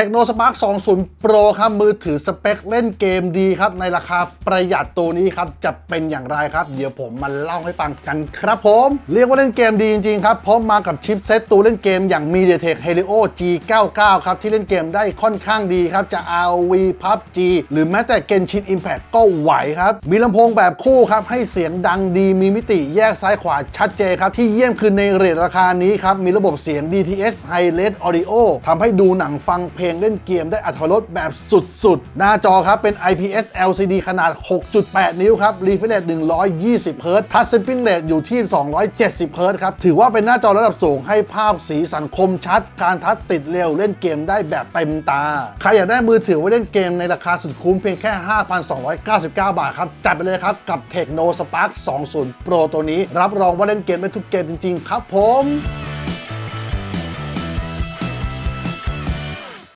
Techno Spark 20 Pro ครับมือถือสเปคเล่นเกมดีครับ ในราคาประหยัดตัวนี้ครับ จะเป็นอย่างไรครับ เดี๋ยวผมมาเล่าให้ฟังกันครับผม เรียกว่าเล่นเกมดีจริง ๆ ครับ เพราะมากับชิปเซตตัวเล่นเกมอย่าง MediaTek Helio G99 ครับ ที่เล่นเกมได้ค่อนข้างดีครับ จะ ROV PUBG หรือแม้แต่ Genshin Impact ก็ไหวครับ มีลำโพงแบบคู่ครับ ให้เสียงดังดีมีมิติแยกซ้ายขวาชัดเจนครับที่เยี่ยมคือในเรทราคานี้ครับมีระบบเสียง DTS High Res Audio ทำให้ดูหนังฟังเพลงเล่นเกมได้อัตรสแบบสุดๆ หน้าจอครับเป็น IPS LCD ขนาด 6.8 นิ้วครับ Refresh Rate 120 Hz Touch Sampling Rate อยู่ที่ 270 Hz ครับ ถือว่าเป็นหน้าจอระดับสูงให้ภาพสีสันคมชัด การทัชติดเร็วเล่นเกมได้แบบเต็มตา ใครอยากได้มือถือไว้เล่นเกมในราคาสุดคุ้มเพียงแค่ 5,299 บาทครับ จัดไปเลยครับกับ Techno Spark 20 Pro ตัวนี้ รับรองว่าเล่นเกมได้ทุกเกมจริง ๆ ครับผม